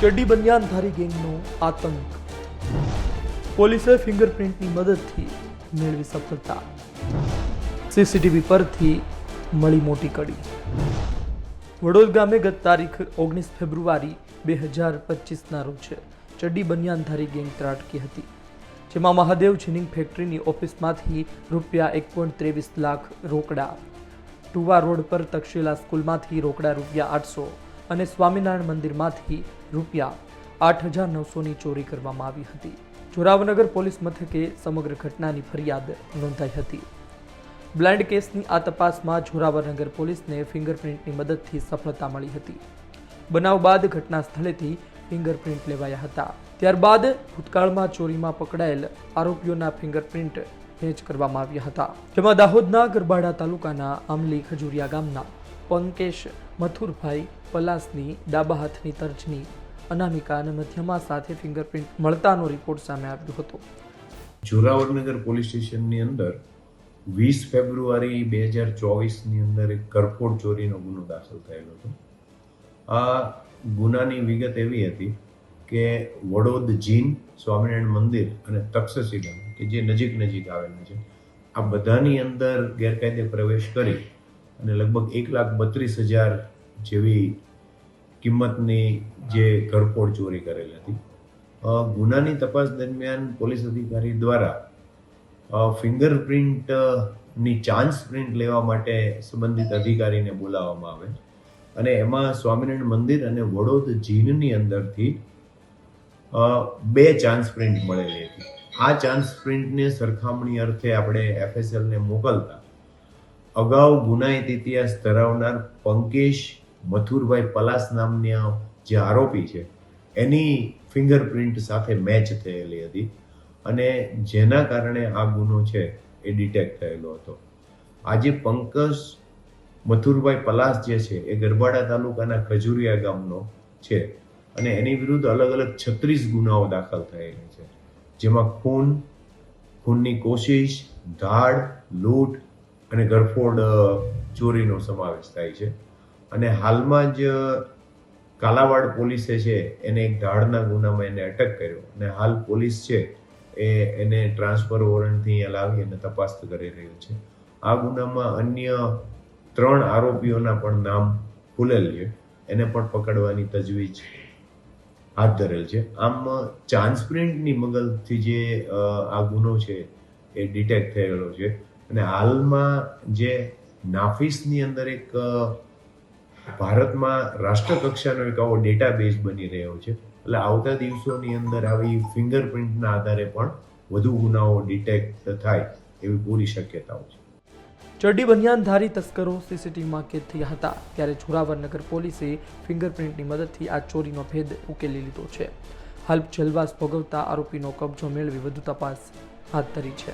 ચડ્ડી બનિયાનધારી ગેંગનો આતંક. પોલીસે ફિંગરપ્રિન્ટની મદદથી મેળવી સફળતા. સીસીટીવી પરથી મળી મોટી કડી. વડોદ ગામે ગત તારીખ ઓગણીસ ફેબ્રુઆરી બે હજાર પચીસના રોજ ચડ્ડી બનિયાનધારી ગેંગ ત્રાટકી હતી, જેમાં મહાદેવ જીનિંગ ફેક્ટરીની ઓફિસમાંથી રૂપિયા એક પોઈન્ટ ત્રેવીસ લાખ રોકડા, ટુવા રોડ પર તક્ષશિલા સ્કૂલમાંથી રોકડા રૂપિયા આઠસો અને સ્વામિનારાયણ મંદિરમાંથી રૂપિયા આઠ હજાર નવસોની ચોરી કરવામાં આવી હતી. જોરાવનગર પોલીસ મથકે સમગ્ર ઘટનાની ફરિયાદ નોંધાઈ હતી. બ્લાઇન્ડ કેસની આ તપાસમાં જોરાવરનગર પોલીસને ફિંગરપ્રિન્ટની મદદથી સફળતા મળી હતી. બનાવ બાદ ઘટના સ્થળેથી ફિંગરપ્રિન્ટ લેવાયા હતા. ત્યારબાદ ભૂતકાળમાં ચોરીમાં પકડાયેલ આરોપીઓના ફિંગરપ્રિન્ટ મેચ કરવામાં આવ્યા હતા. જેમાં દાહોદના ગરબાડા તાલુકાના આમલી ખજુરિયા ગામના પંકેશ, મથુરભાઈ પલાસની ડાબા હાથની તર્જની અનામિકા અને મધ્યમાં સાથે ફિંગરપ્રિન્ટ મળતાનો રિપોર્ટ સામે આવ્યો હતો. જોરાવરનગર પોલીસ સ્ટેશનની અંદર વીસ ફેબ્રુઆરી બે હજાર ચોવીસની અંદર એક કરફોડ ચોરીનો ગુનો દાખલ થયેલો હતો. આ ગુનાની વિગત એવી હતી કે વડોદ જીન, સ્વામિનારાયણ મંદિર અને તક્ષશિલા, કે જે નજીક નજીક આવેલા છે, આ બધાની અંદર ગેરકાયદે પ્રવેશ કરી અને લગભગ એક લાખ બત્રીસ હજાર જેવી કિંમતની જે ઘરફોડ ચોરી કરેલી હતી. ગુનાની તપાસ દરમિયાન પોલીસ અધિકારી દ્વારા ફિંગરપ્રિન્ટની ચાન્સ પ્રિન્ટ લેવા માટે સંબંધિત અધિકારીને બોલાવવામાં આવે. અને એમાં સ્વામિનારાયણ મંદિર અને વડોદ જીનની અંદરથી બે ચાન્સ પ્રિન્ટ મળેલી હતી. આ ચાન્સ પ્રિન્ટને સરખામણી અર્થે આપણે એફએસએલને મોકલતા અગાઉ ગુનાહિત ઇતિહાસ ધરાવનાર પંકેશ મથુરભાઈ પલાસ નામના જે આરોપી છે, એની ફિંગરપ્રિન્ટ સાથે મેચ થયેલી હતી અને જેના કારણે આ ગુનો છે એ ડિટેક્ટ થયેલો હતો. આજે પંકજ મથુરભાઈ પલાસ જે છે એ ગરબાડા તાલુકાના ખજુરિયા ગામનો છે અને એની વિરુદ્ધ અલગ અલગ છત્રીસ ગુનાઓ દાખલ થયેલા છે, જેમાં ખૂન, ખૂનની કોશિશ, ધાડ, લૂંટ અને ગરફોડ ચોરીનો સમાવેશ થાય છે. અને હાલમાં જ, કાલાવાડ પોલીસે છે, એને એક ધાડના ગુનામાં એને અટક કર્યો. અને હાલ પોલીસ છે, એ એને ટ્રાન્સફર વોરંટથી અહીંયા લાવી અને તપાસ કરી રહ્યો છે. આ ગુનામાં અન્ય ત્રણ આરોપીઓના પણ નામ ખુલેલ છે. એને પણ પકડવાની તજવીજ હાથ ધરેલ છે. આમ ચાન્સપ્રિન્ટની મગલથી જે આ ગુનો છે, એ ડિટેક્ટ થયેલો છે. અને હાલમાં જે નાફિસની અંદર એક ભારતમાં રાષ્ટ્રકક્ષાનો એક આવો ડેટાબેઝ બની રહ્યો છે. એટલે આવતા દિવસોની અંદર આવી ફિંગરપ્રિન્ટના આધારે પણ વધુ ગુનાઓ ડિટેક્ટ થાય એવી પૂરી શક્યતાઓ છે. ચડ્ડી બનિયાનધારી તસ્કરો સીસીટીવીમાં કેદ થયા હતા. ત્યારે જોરાવરનગર પોલીસે ફિંગરપ્રિન્ટની મદદથી આ ચોરીનો ભેદ ઉકેલી લીધો છે. હાલ જેલવાસ ભોગવતા આરોપીનો કબજો મેળવી વધુ તપાસ હાથ ધરી છે.